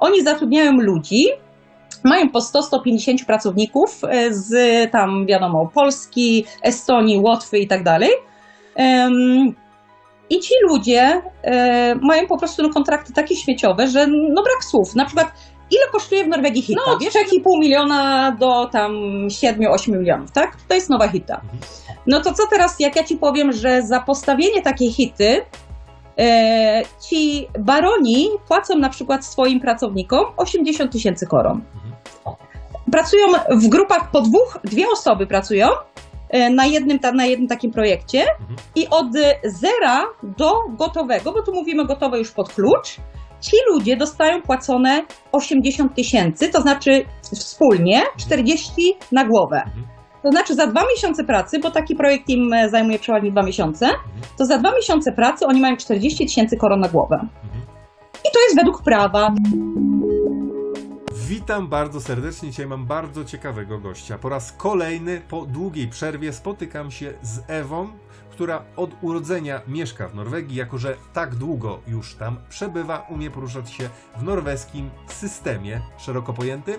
Oni zatrudniają ludzi, mają po 100-150 pracowników e, z tam, wiadomo, Polski, Estonii, Łotwy i tak dalej. I ci ludzie e, mają po prostu no, kontrakty takie śmieciowe, że no brak słów. Na przykład, ile kosztuje w Norwegii hita? No, od 3,5 miliona do tam 7-8 milionów, tak? To jest nowa hita. No to co teraz, jak ja ci powiem, że za postawienie takiej hity ci baroni płacą na przykład swoim pracownikom 80 tysięcy koron. Pracują w grupach po dwóch, dwie osoby pracują e, na jednym, na jednym takim projekcie i od zera do gotowego, bo tu mówimy gotowe już pod klucz, ci ludzie dostają płacone 80 tysięcy, to znaczy wspólnie 40 na głowę. To znaczy za dwa miesiące pracy, bo taki projekt im e, zajmuje przeważnie dwa miesiące, to za dwa miesiące pracy oni mają 40 tysięcy koron na głowę. I to jest według prawa. Witam bardzo serdecznie. Dzisiaj mam bardzo ciekawego gościa. Po raz kolejny po długiej przerwie spotykam się z Ewą, która od urodzenia mieszka w Norwegii, jako że tak długo już tam przebywa, umie poruszać się w norweskim systemie szeroko pojętym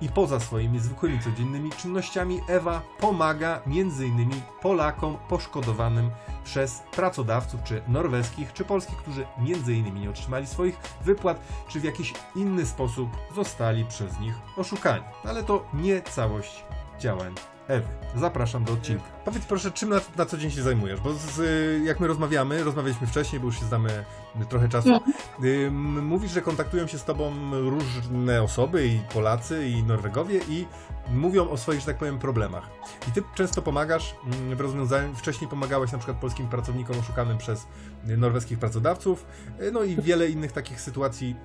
i poza swoimi zwykłymi codziennymi czynnościami Ewa pomaga m.in. Polakom poszkodowanym przez pracodawców, czy norweskich, czy polskich, którzy m.in. nie otrzymali swoich wypłat, czy w jakiś inny sposób zostali przez nich oszukani. Ale to nie całość działań Ewy. Zapraszam do odcinka. Powiedz proszę, czym na, na co dzień się zajmujesz? Bo z, jak my rozmawiamy, rozmawialiśmy wcześniej, bo już się znamy trochę czasu. Ym, mówisz, że kontaktują się z tobą różne osoby, i Polacy, i Norwegowie, i mówią o swoich, że tak powiem, problemach. I ty często pomagasz mm, w rozwiązaniu. Wcześniej pomagałeś na przykład polskim pracownikom oszukanym przez norweskich pracodawców, y, no i wiele innych takich sytuacji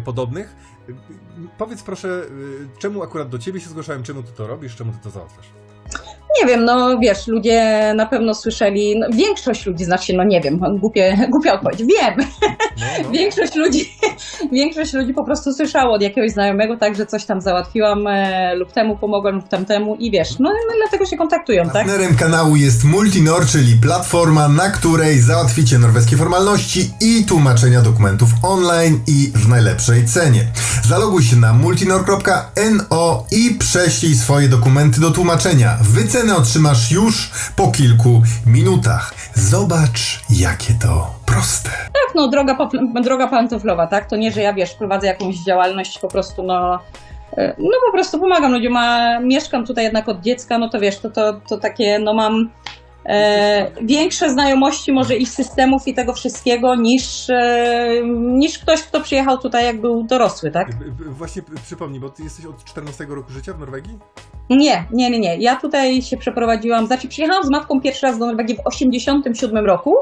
podobnych. Y, y, Powiedz proszę, y, czemu akurat do ciebie się zgłaszałem, czemu ty to robisz, czemu ty to załatwiasz? Nie wiem, no wiesz, ludzie na pewno słyszeli, no, większość ludzi, znaczy, no nie wiem, głupie, głupia odpowiedź, wiem, No, no. większość ludzi, większość ludzi po prostu słyszało od jakiegoś znajomego, tak, że coś tam załatwiłam e, lub temu pomogłam lub tamtemu i wiesz, no, no dlatego się kontaktują, tak? Partnerem kanału jest Multinor, czyli platforma, na której załatwicie norweskie formalności i tłumaczenia dokumentów online i w najlepszej cenie. Zaloguj się na multinor.no i prześlij swoje dokumenty do tłumaczenia. Wycenę otrzymasz już po kilku minutach. Zobacz, jakie to proste. Tak, no droga, droga pantoflowa, tak, to nie, że ja wiesz, prowadzę jakąś działalność, po prostu no, e, no po prostu pomagam ludziom, a mieszkam tutaj jednak od dziecka, no to wiesz, to, to, to takie, no mam e, większe znajomości może i systemów i tego wszystkiego niż, e, niż ktoś, kto przyjechał tutaj jak był dorosły, tak? Y, y, Właśnie przypomnij, bo ty jesteś od 14 roku życia w Norwegii? Nie, nie, nie, nie. Ja tutaj się przeprowadziłam, znaczy przyjechałam z matką pierwszy raz do Norwegii w 87 roku,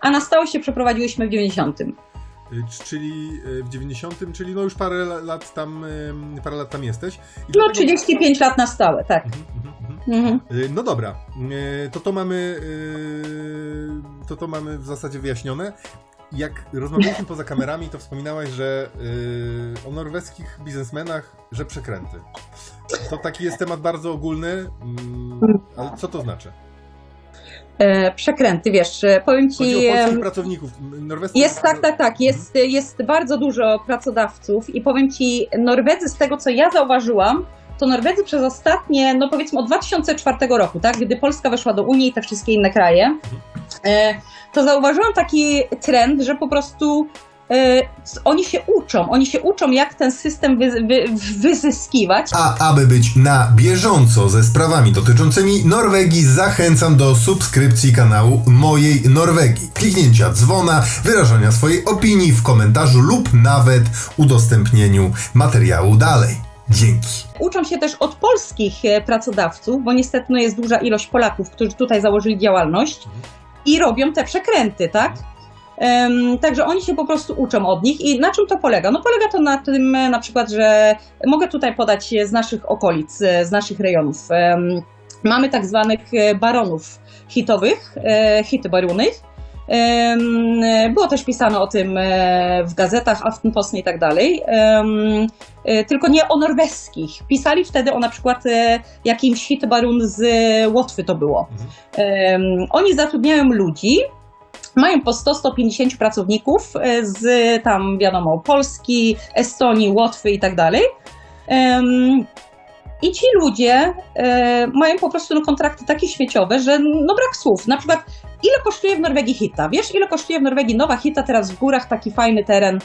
a na stałe się przeprowadziłyśmy w 90. Y, Czyli y, w 90, czyli no już parę la- lat tam, ym, parę lat tam jesteś. I No dlatego- 35 lat na stałe, tak. Mhm, mhm, mhm. Mhm. Y, No dobra, y, to to mamy, y, to to mamy w zasadzie wyjaśnione. Jak rozmawialiśmy poza kamerami, to wspominałaś, że o norweskich biznesmenach, że przekręty. To taki jest temat bardzo ogólny, mm, ale co to znaczy? E, przekręty, wiesz, e, powiem Chodzi ci. o polskich pracowników. Norweskich Jest tak, tak, tak. Jest, jest bardzo dużo pracodawców i powiem ci, Norwedzy, z tego co ja zauważyłam, to Norwedzy przez ostatnie, no powiedzmy od 2004 roku, tak, gdy Polska weszła do Unii i te wszystkie inne kraje, e, to zauważyłam taki trend, że po prostu e, oni się uczą, oni się uczą, jak ten system wy, wy, wyzyskiwać. A aby być na bieżąco ze sprawami dotyczącymi Norwegii, zachęcam do subskrypcji kanału Mojej Norwegii, kliknięcia dzwona, wyrażania swojej opinii w komentarzu lub nawet udostępnieniu materiału dalej. Dzięki. Uczą się też od polskich e, pracodawców, bo niestety no, jest duża ilość Polaków, którzy tutaj założyli działalność i robią te przekręty, tak? Em, także oni się po prostu uczą od nich. I na czym to polega? No polega to na tym e, na przykład, że mogę tutaj podać e, z naszych okolic, z naszych rejonów. Em, mamy tak zwanych baronów hitowych, hity barunych. Było też pisane o tym e, w gazetach, Aftenposten i tak dalej. E, Tylko nie o norweskich. Pisali wtedy o na przykład e, jakimś hit barun z Łotwy to było. Mhm. Oni zatrudniają ludzi, mają po 100-150 pracowników z tam, wiadomo, Polski, Estonii, Łotwy i tak dalej. I ci ludzie mają po prostu no, kontrakty takie świeciowe, że no brak słów. Na przykład, ile kosztuje w Norwegii hita? Wiesz, ile kosztuje w Norwegii nowa hita teraz w górach, taki fajny teren?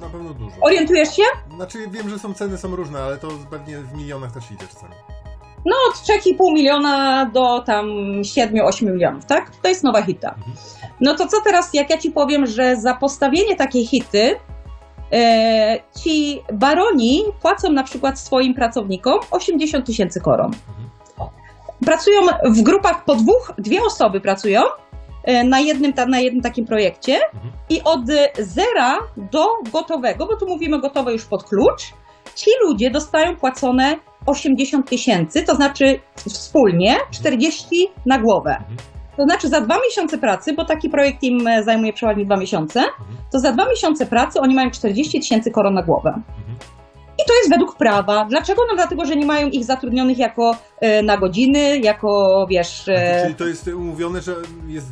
No, na pewno dużo. Orientujesz się? Znaczy wiem, że są ceny są różne, ale to pewnie w milionach też idzie czasami. No od 3,5 miliona do tam 7-8 milionów, tak? To jest nowa hita. Mhm. No to co teraz, jak ja ci powiem, że za postawienie takiej hity e, ci baroni płacą na przykład swoim pracownikom 80 tysięcy koron. Mhm. Pracują w grupach po dwóch, dwie osoby pracują na jednym, ta- na jednym takim projekcie Mhm. i od zera do gotowego, bo tu mówimy gotowe już pod klucz, ci ludzie dostają płacone 80 tysięcy, to znaczy wspólnie 40 na głowę. Mhm. To znaczy za dwa miesiące pracy, bo taki projekt im e, zajmuje przeważnie dwa miesiące, to za dwa miesiące pracy oni mają 40 tysięcy koron na głowę. Mhm. I to jest według prawa. Dlaczego? No dlatego, że nie mają ich zatrudnionych jako e, na godziny, jako wiesz... E, Czyli to jest umówione, że jest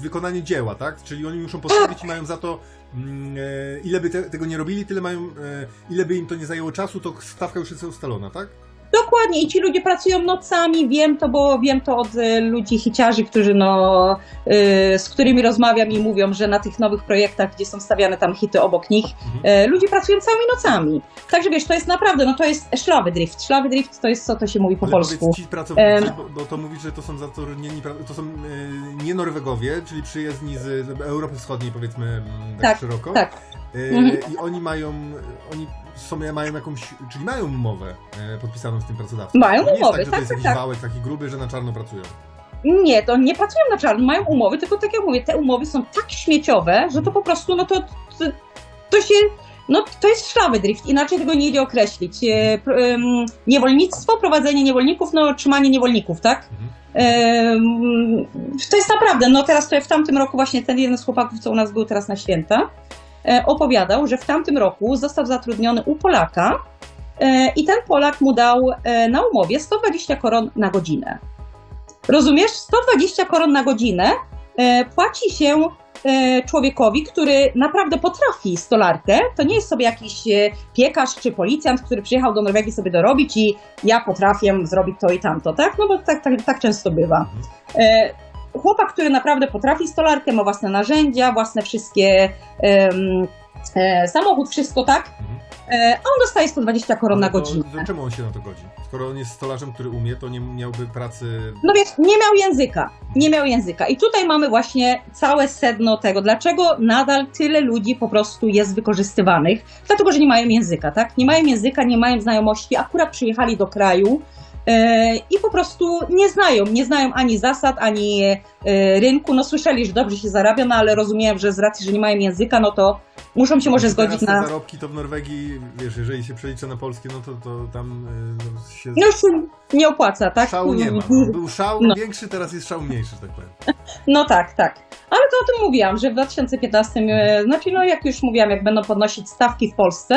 wykonanie dzieła, tak? Czyli oni muszą postawić i mają za to, mm, e, ile by te, tego nie robili, tyle mają, e, ile by im to nie zajęło czasu, to stawka już jest ustalona, tak? Dokładnie i ci ludzie pracują nocami, wiem to, bo wiem to od e, ludzi hiciarzy, którzy no, e, z którymi rozmawiam i mówią, że na tych nowych projektach, gdzie są stawiane tam hity obok nich, Mhm. e, ludzie pracują całymi nocami. Także wiesz, to jest naprawdę, no to jest szlawy drift. Szlawy drift to jest co to się mówi po Ale polsku. ci pracownicy, Em. bo, to mówisz, że to są zatrudnieni, to są e, nie Norwegowie, czyli przyjezdni z Europy Wschodniej, powiedzmy mm, tak, Tak, szeroko. tak. E, Mhm. I oni mają, oni sobie mają jakąś, czyli mają umowę e, podpisaną z tym pracodawcą. Mają to nie umowę, jest tak, że to tak, jest tak, jakiś tak. wałek taki gruby, że na czarno pracują. Nie, to nie pracują na czarno, mają umowy, tylko tak jak mówię, te umowy są tak śmieciowe, że to po prostu, no to, to, to się, no to jest szlawy drift, inaczej tego nie idzie określić. E, niewolnictwo, prowadzenie niewolników, no trzymanie niewolników, tak? Mhm. To jest naprawdę, no teraz to w tamtym roku właśnie ten jeden z chłopaków, co u nas był teraz na święta, opowiadał, że w tamtym roku został zatrudniony u Polaka e, i ten Polak mu dał e, na umowie 120 koron na godzinę. Rozumiesz? 120 koron na godzinę e, płaci się e, człowiekowi, który naprawdę potrafi stolarkę. To nie jest sobie jakiś e, piekarz czy policjant, który przyjechał do Norwegii sobie dorobić i ja potrafię zrobić to i tamto, tak? No bo tak, tak, tak często bywa. Chłopak, który naprawdę potrafi stolarkę, ma własne narzędzia, własne wszystkie e, samochód, wszystko tak, Mhm. e, a on dostaje 120 koron na godzinę. Czemu on się na to godzi? Skoro on jest stolarzem, który umie, to nie miałby pracy... No wiesz, nie miał języka, nie miał języka. I tutaj mamy właśnie całe sedno tego, dlaczego nadal tyle ludzi po prostu jest wykorzystywanych. Dlatego, że nie mają języka, tak? Nie mają języka, nie mają znajomości, akurat przyjechali do kraju i po prostu nie znają, nie znają ani zasad, ani e, rynku. No słyszeli, że dobrze się zarabia, no ale rozumiem, że z racji, że nie mają języka, no to muszą się może zgodzić na... zarobki to w Norwegii, wiesz, jeżeli się przelicza na polskie, no to, to tam y, no, się... No już nie opłaca, tak? Szału nie ma. Był szał No. większy, teraz jest szał mniejszy, że tak powiem. No tak, tak. Ale to o tym mówiłam, że w 2015, e, znaczy no jak już mówiłam, jak będą podnosić stawki w Polsce,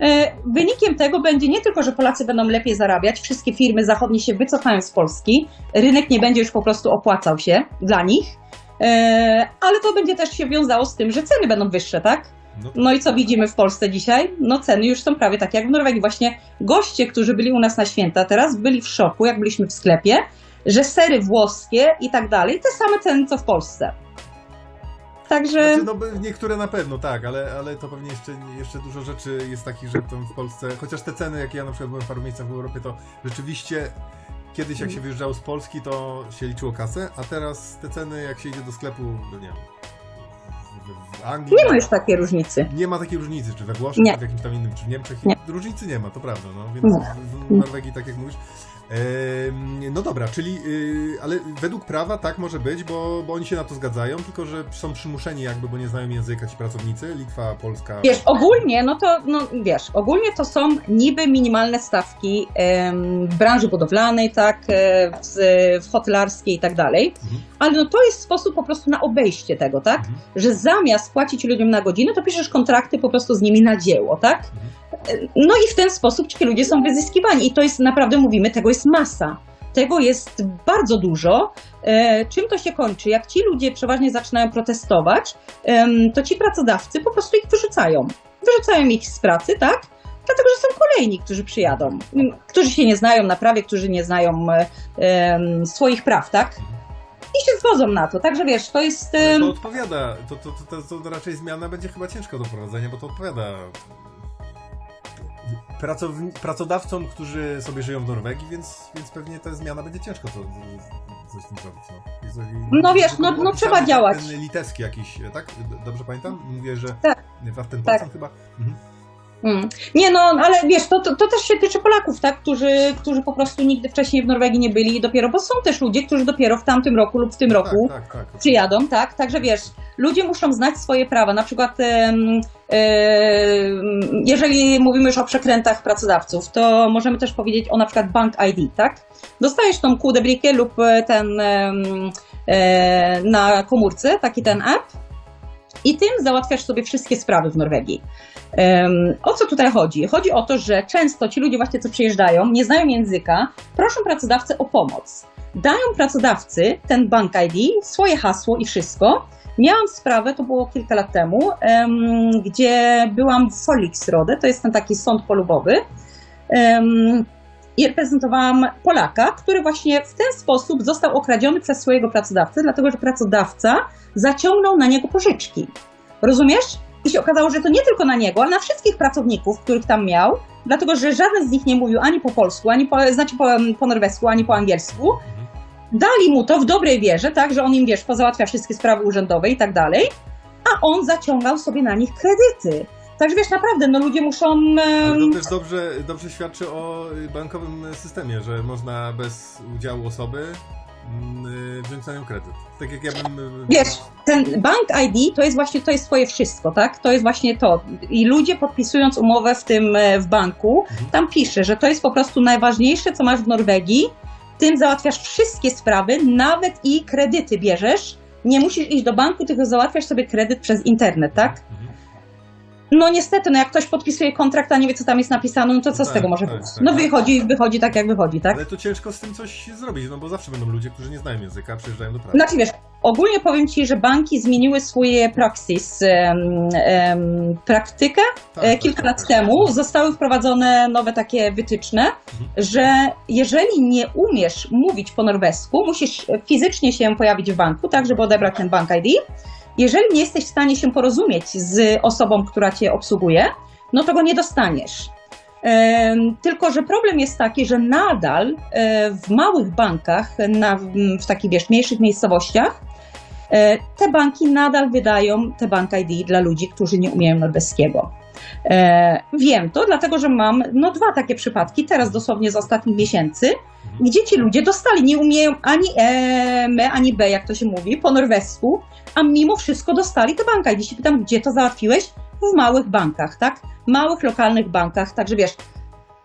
e, wynikiem tego będzie nie tylko, że Polacy będą lepiej zarabiać, wszystkie firmy zachodnie się wycofają z Polski, rynek nie będzie już po prostu opłacał się dla nich, e, ale to będzie też się wiązało z tym, że ceny będą wyższe, tak? No, No i co widzimy w Polsce dzisiaj? No ceny już są prawie takie jak w Norwegii. Właśnie goście, którzy byli u nas na święta teraz, byli w szoku, jak byliśmy w sklepie, że sery włoskie i tak dalej, te same ceny co w Polsce. Także Znaczy, no, niektóre na pewno, tak, ale, ale to pewnie jeszcze, jeszcze dużo rzeczy jest takich, że w Polsce, chociaż te ceny, jak ja na przykład byłem w paru miejscach w Europie, to rzeczywiście kiedyś jak się wyjeżdżało z Polski, to się liczyło kasę, a teraz te ceny, jak się idzie do sklepu, no nie wiem, w, Anglii... nie ma już takiej różnicy. Nie ma takiej różnicy, czy we Włoszech, Nie. czy w jakimś tam innym, czy w Niemczech. Nie. Różnicy nie ma, to prawda, no, więc Nie. w Norwegii, tak jak mówisz. No dobra, czyli, y, ale według prawa tak może być, bo, bo oni się na to zgadzają, tylko że są przymuszeni jakby, bo nie znają języka ci pracownicy, Litwa, Polska. Wiesz, ogólnie, no to, no wiesz, ogólnie to są niby minimalne stawki w branży budowlanej, tak, e, w, w hotelarskiej i tak dalej, Mhm. ale no to jest sposób po prostu na obejście tego, tak, Mhm. że zamiast płacić ludziom na godzinę, to piszesz kontrakty po prostu z nimi na dzieło, tak? No i w ten sposób ci ludzie są wyzyskiwani i to jest naprawdę, mówimy, tego jest masa. Tego jest bardzo dużo. E, czym to się kończy? Jak ci ludzie przeważnie zaczynają protestować, to ci pracodawcy po prostu ich wyrzucają. Wyrzucają ich z pracy, tak? Dlatego, że są kolejni, którzy przyjadą, którzy się nie znają na prawie, którzy nie znają e, swoich praw, tak? I się zgodzą na to. Także wiesz, to jest. Em, to odpowiada, to, to, to, to, to raczej zmiana będzie chyba ciężka do prowadzenia, bo to odpowiada pracowni- pracodawcom, którzy sobie żyją w Norwegii, więc, więc pewnie ta zmiana będzie ciężko to, coś z tym zrobić. No, Jeżeli, No wiesz, no- no trzeba działać. Ten litewski jakiś, tak? D- Dobrze pamiętam? Mówię, że Tak. ten Tak. chyba. Mhm. Mm. Nie no, ale wiesz, to, to, to też się tyczy Polaków, tak? Którzy, którzy po prostu nigdy wcześniej w Norwegii nie byli i dopiero, bo są też ludzie, którzy dopiero w tamtym roku lub w tym roku Tak, tak, tak. przyjadą, tak? Także wiesz, ludzie muszą znać swoje prawa. Na przykład, jeżeli mówimy już o przekrętach pracodawców, to możemy też powiedzieć o na przykład Bank ID, tak? Dostajesz tą kudebrikę lub e, ten e, na komórce, taki ten app i tym załatwiasz sobie wszystkie sprawy w Norwegii. Em, o co tutaj chodzi? Chodzi o to, że często ci ludzie właśnie, co przyjeżdżają, nie znają języka, proszą pracodawcę o pomoc. Dają pracodawcy ten Bank ID, swoje hasło i wszystko. Miałam sprawę, to było kilka lat temu, em, gdzie byłam w Foliksrode, to jest ten taki sąd polubowy. em, I reprezentowałam Polaka, który właśnie w ten sposób został okradziony przez swojego pracodawcę, dlatego że pracodawca zaciągnął na niego pożyczki. Rozumiesz? I się okazało, że to nie tylko na niego, ale na wszystkich pracowników, których tam miał, dlatego że żaden z nich nie mówił ani po polsku, ani po, znaczy po, po norwesku, ani po angielsku. Mhm. Dali mu to w dobrej wierze, tak, że on im, wiesz, pozałatwia wszystkie sprawy urzędowe i tak dalej, a on zaciągał sobie na nich kredyty. Także wiesz, naprawdę, no ludzie muszą... Ale to też dobrze, dobrze świadczy o bankowym systemie, że można bez udziału osoby wziąć na nią kredyt. Tak jak ja bym... y, Wiesz, ten Bank ID to jest właśnie, to jest twoje wszystko, tak? To jest właśnie to. I ludzie podpisując umowę w tym, e, w banku, Mhm. tam pisze, że to jest po prostu najważniejsze, co masz w Norwegii. Tym załatwiasz wszystkie sprawy, nawet i kredyty bierzesz. Nie musisz iść do banku, tylko załatwiasz sobie kredyt przez internet, tak? Mhm. No niestety, no jak ktoś podpisuje kontrakt, a nie wie, co tam jest napisane, no to co z Tak, tego może tak, być? tak. No wychodzi, wychodzi tak, jak wychodzi, tak? Ale to ciężko z tym coś zrobić, no bo zawsze będą ludzie, którzy nie znają języka, przyjeżdżają do pracy. Znaczy wiesz, ogólnie powiem Ci, że banki zmieniły swoje em, praktykę Tak, e, tak, kilka tak, lat tak. temu. Zostały wprowadzone nowe takie wytyczne, że jeżeli nie umiesz mówić po norwesku, musisz fizycznie się pojawić w banku, tak żeby odebrać ten bank ID. Jeżeli nie jesteś w stanie się porozumieć z osobą, która Cię obsługuje, no to go nie dostaniesz. Tylko, że problem jest taki, że nadal e, w małych bankach, na, w takich wiesz, mniejszych miejscowościach, e, te banki nadal wydają te bank ID dla ludzi, którzy nie umieją norweskiego. E, Wiem to, dlatego że mam no, dwa takie przypadki, teraz dosłownie z ostatnich miesięcy. Gdzie ci ludzie dostali, nie umieją ani e, M, ani B, jak to się mówi, po norwesku, a mimo wszystko dostali te banka. I się pytam, gdzie to załatwiłeś? W małych bankach, tak? Małych, lokalnych bankach. Także wiesz,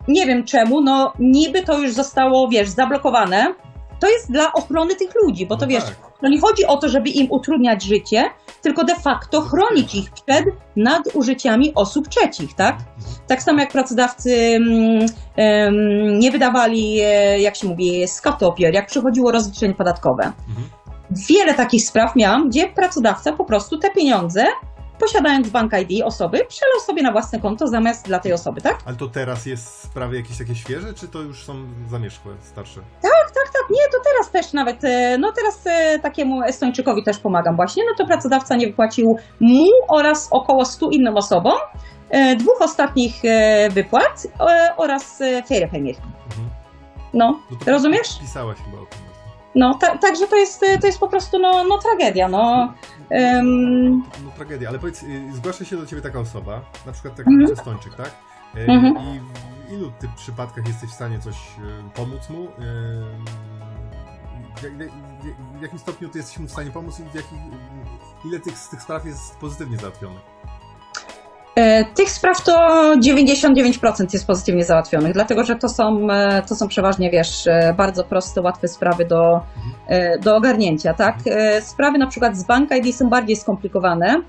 nie wiem czemu, no niby to już zostało, wiesz, zablokowane. To jest dla ochrony tych ludzi, bo to No wiesz, tak. no nie chodzi o to, żeby im utrudniać życie, tylko de facto chronić ich przed nadużyciami osób trzecich, tak? Tak samo jak pracodawcy mm, nie wydawali, e, jak się mówi, skatopier, jak przychodziło rozliczenie podatkowe. Wiele takich spraw miałam, gdzie pracodawca po prostu te pieniądze, posiadając bank ID osoby, przelał sobie na własne konto zamiast dla tej osoby, tak? Ale to teraz jest sprawy jakieś takie świeże, czy to już są zamierzchłe, starsze? Tak, tak, nie, to teraz też nawet, e, no teraz e, takiemu Estończykowi też pomagam właśnie, no to pracodawca nie wypłacił mu oraz około 100 innym osobom e, dwóch ostatnich wypłat oraz feriepengar. Mhm. No, No rozumiesz? Pisałaś chyba o tym. No, ta, także to jest, to jest po prostu no, no tragedia, no. Em, No tragedia, ale powiedz, y, zgłasza się do ciebie taka osoba, na przykład taki Mhm. Estończyk, tak? Mhm. I w ilu tych przypadkach jesteś w stanie coś y, pomóc mu? W, jak- w, w, w jakim stopniu ty jesteś mu w stanie pomóc i jakich, ile tych, z tych spraw jest pozytywnie załatwionych? E, Tych spraw to 99% jest pozytywnie załatwionych, dlatego że to są, e, to są przeważnie, wiesz, e, bardzo proste, łatwe sprawy do, e, do ogarnięcia, tak? E, Sprawy na przykład z Bank ID są bardziej skomplikowane, e,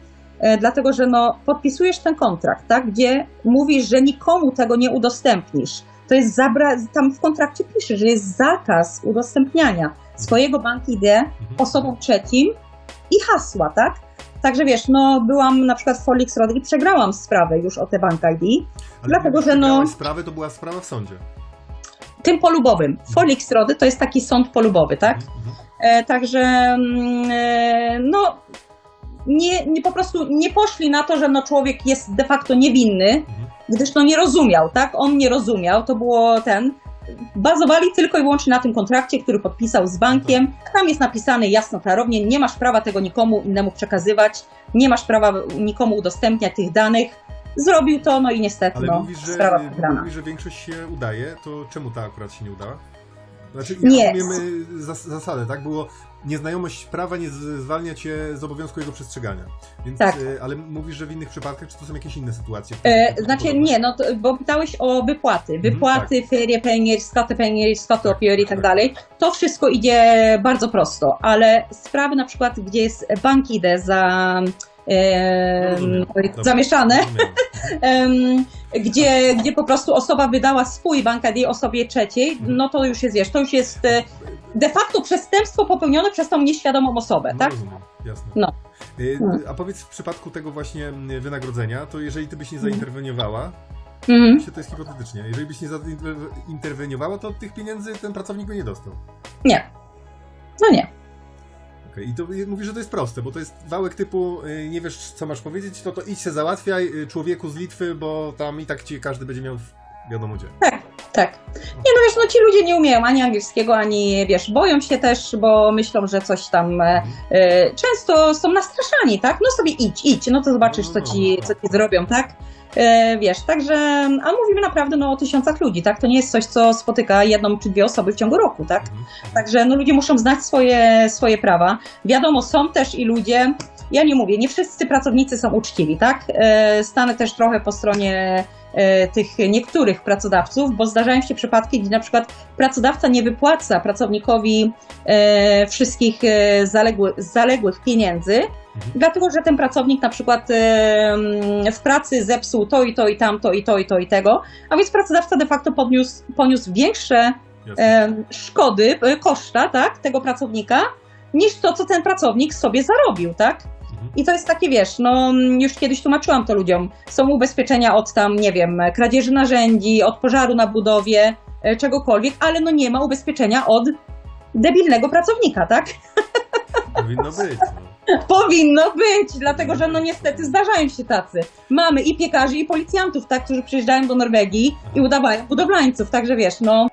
dlatego że no, podpisujesz ten kontrakt, tak? Gdzie mówisz, że nikomu tego nie udostępnisz. to jest zabra... tam w kontrakcie pisze, że jest zakaz udostępniania swojego bank ID Mhm. osobom trzecim i hasła, tak? Także wiesz, no byłam na przykład w Folix Road i przegrałam sprawę już o te bank ID. Ale dlatego, że no- sprawę, to była sprawa w sądzie. Tym polubowym. Folix Rody to jest taki sąd polubowy, tak? Mhm, mhm. E, także mm, e, no nie, nie po prostu nie poszli na to, że no człowiek jest de facto niewinny, Mhm. gdyż no nie rozumiał, tak? On nie rozumiał, to było ten. Bazowali tylko i wyłącznie na tym kontrakcie, który podpisał z bankiem. Tam jest napisane jasno, klarownie, nie masz prawa tego nikomu innemu przekazywać, nie masz prawa nikomu udostępniać tych danych. Zrobił to, no i niestety, Ale no, mówisz, że, sprawa wygrana. mówisz, że większość się udaje, to czemu ta akurat się nie udała? Znaczy, Nie. ja rozumiem y, zas zasadę, tak? Było nieznajomość prawa nie zwalnia cię z obowiązku jego przestrzegania. Więc, Tak. y, ale mówisz, że w innych przypadkach, czy to są jakieś inne sytuacje? E, znaczy nie, no to, bo pytałeś o wypłaty. Wypłaty, feriepengar, skattepengar, skatteopior i tak tak. dalej. To wszystko idzie bardzo prosto, ale sprawy na przykład, gdzie jest bank ID za e, Dobra. zamieszane, gdzie, gdzie po prostu osoba wydała swój bank ID osobie trzeciej, Mhm. no to już jest, wiesz, to już jest e, de facto przestępstwo popełnione przez tą nieświadomą osobę, No, tak? rozumiem, jasne. No. Y, Hmm. A powiedz w przypadku tego właśnie wynagrodzenia, to jeżeli ty byś nie zainterweniowała, Mhm. to jest hipotetycznie, jeżeli byś nie zainterweniowała, to tych pieniędzy ten pracownik by nie dostał. Nie. No nie. Okej, I to mówisz, że to jest proste, bo to jest wałek typu y, nie wiesz co masz powiedzieć, to to idź się załatwiaj y, człowieku z Litwy, bo tam i tak ci każdy będzie miał wiadomo gdzie. Tak. Nie no wiesz, no ci ludzie nie umieją ani angielskiego, ani wiesz, boją się też, bo myślą, że coś tam e, e, często są nastraszani, tak? No sobie idź, idź, no to zobaczysz, co ci, co ci zrobią, tak? E, wiesz, także, a mówimy naprawdę no, o tysiącach ludzi, tak? To nie jest coś, co spotyka jedną czy dwie osoby w ciągu roku, tak? Mhm. Także no, ludzie muszą znać swoje, swoje prawa. Wiadomo, są też i ludzie, ja nie mówię, nie wszyscy pracownicy są uczciwi, tak? E, Stanę też trochę po stronie e, tych niektórych pracodawców, bo zdarzają się przypadki, gdzie na przykład pracodawca nie wypłaca pracownikowi e, wszystkich zaległy, zaległych pieniędzy, dlatego że ten pracownik na przykład w pracy zepsuł to i to i tamto i to i to i tego, a więc pracodawca de facto podniósł, poniósł większe Jasne. szkody, koszta, tak, tego pracownika, niż to, co ten pracownik sobie zarobił, tak? I to jest takie, wiesz, no już kiedyś tłumaczyłam to ludziom. Są ubezpieczenia od tam, nie wiem, kradzieży narzędzi, od pożaru na budowie, e, czegokolwiek, ale no nie ma ubezpieczenia od debilnego pracownika, tak? Powinno być. No. Powinno być, dlatego że no niestety zdarzają się tacy. Mamy i piekarzy, i policjantów, tak, którzy przyjeżdżają do Norwegii i udawają budowlańców, także wiesz, no